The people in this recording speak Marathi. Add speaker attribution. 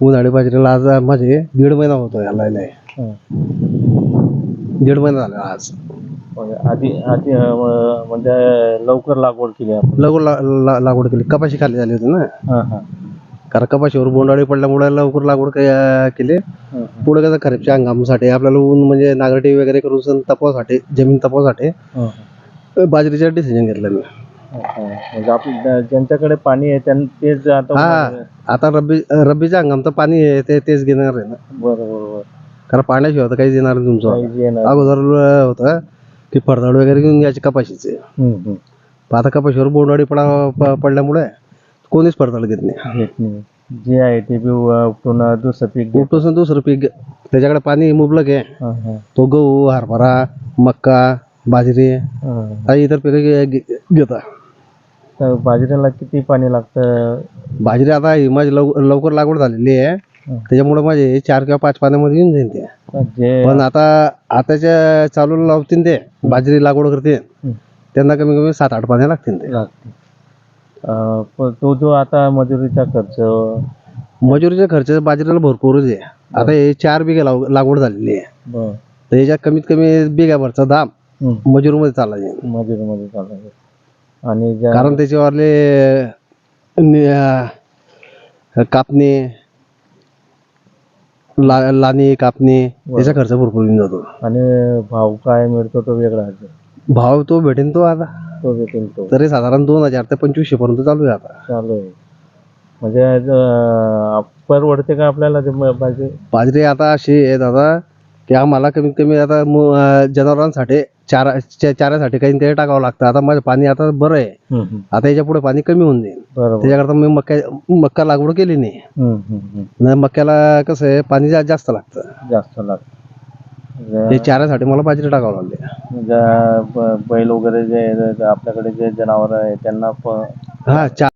Speaker 1: उन्हाळी बाजरीला आज माझे दीड महिना होतो याला लय.
Speaker 2: हं.
Speaker 1: दीड महिना झाला आज
Speaker 2: म्हणजे आधी आधी अं, म्हणजे लवकर लागवड केली आपण
Speaker 1: लवकर ला- ला- लागवड केली कपाशी खाली झाली होती ना
Speaker 2: हां हां
Speaker 1: कारण कपाशीवर बोंडाळी पडल्यामुळे लवकर लागवड के- केली
Speaker 2: हं, हं.
Speaker 1: पुढे कसं खरीपच्या हंगामासाठी आपल्याला ऊन म्हणजे नागरटी वगैरे करून तपासाठी जमीन तपासाठी
Speaker 2: हं, हं.
Speaker 1: बाजरीचं डिसिजन घेतलं मी
Speaker 2: म्हणजे आपल्या ज्यांच्याकडे पाणी आहे त्यां तेच आता
Speaker 1: हा आता रब्बी रब्बीच्या हंगामचं पाणी आहे ते तेच घेणार आहे ना.
Speaker 2: बरं बरोबर.
Speaker 1: कारण पाण्याशिवाय तर काहीच येणार नाही तुमचं.
Speaker 2: येणार
Speaker 1: अगोदर होतं की फडदाड वगैरे घेऊन घ्यायचे कपाशीचे. पण आता कपाशीवर बोंडवाडी पडा प- पडल्यामुळे कोणीच फडदाड घेत नाही.
Speaker 2: घेत नाही. जे आहे ते बी उ- पुन्हा दुसरं पीक घेत
Speaker 1: उपटून दुसरं पीक घे. त्याच्याकडे पाणी मुबलक आहे.
Speaker 2: हं, हं.
Speaker 1: तो गहू हरभरा मक्का बाजरी
Speaker 2: हं.
Speaker 1: काही इतर पिकं घे- घे- घेता.
Speaker 2: तर बाजरीला किती पाणी लागतं?
Speaker 1: बाजरी आता ही माझी लव लवकर लागवड झालेली आहे.
Speaker 2: हं.
Speaker 1: त्याच्यामुळे माझे चार किंवा पाच पाण्यामध्ये येऊन जाईल ते.
Speaker 2: जे
Speaker 1: पण आता आताच्या चालू लावतील ते. बाजरी लागवड करते.
Speaker 2: हं.
Speaker 1: त्यांना कमी कमी सात आठ पाण्या लागतील ते.
Speaker 2: लागते अं, पण तो जो आता मजुरीचा खर्च
Speaker 1: मजुरीचा खर्च बाजरीला भरपूरच आहे. आता हे चार बिघे लाव लागवड झालेली आहे.
Speaker 2: बर.
Speaker 1: तर याच्यात कमीत कमी बिघ्याभरचा दाम. मजुरीमध्ये चालला जाईल.
Speaker 2: मजुरीमध्ये चालू आणि ज्या
Speaker 1: कारण त्याच्यावरले नि- अं, कापणी ला लाणी कापणी याचा खर्च भरपूर येऊन जातो.
Speaker 2: आणि भाव काय मिळतो तो वेगळा आहे.
Speaker 1: भाव तो भेटेन तो आता.
Speaker 2: तो भेटेल तो.
Speaker 1: तरी साधारण दोन हजार ते पंचवीसशे पर्यंत चालू आहे आता.
Speaker 2: चालू आहे. म्हणजे अं, परवडते का आपल्याला ते म-
Speaker 1: बाजरी आता अशी आहे दादा की आम्हाला कमीत कमी आता मु- अं, जनावरांसाठी चारा चा- चाऱ्यासाठी काही काही टाकावं लागतं. आता माझं पाणी आता बरं आहे. आता याच्यापुढे पाणी कमी होऊन जाईल.
Speaker 2: बरोबर.
Speaker 1: त्याच्याकरता मी मक्का मक्का लागवड केली नाही. नाही मक्याला कसं आहे पाणी जा- जास्त लागतं.
Speaker 2: जास्त लागतं.
Speaker 1: हे चाऱ्यासाठी मला बाजरी टाकावं लागली.
Speaker 2: बैल वगैरे जे आपल्याकडे जे जनावर आहे त्यांना प-
Speaker 1: हा चा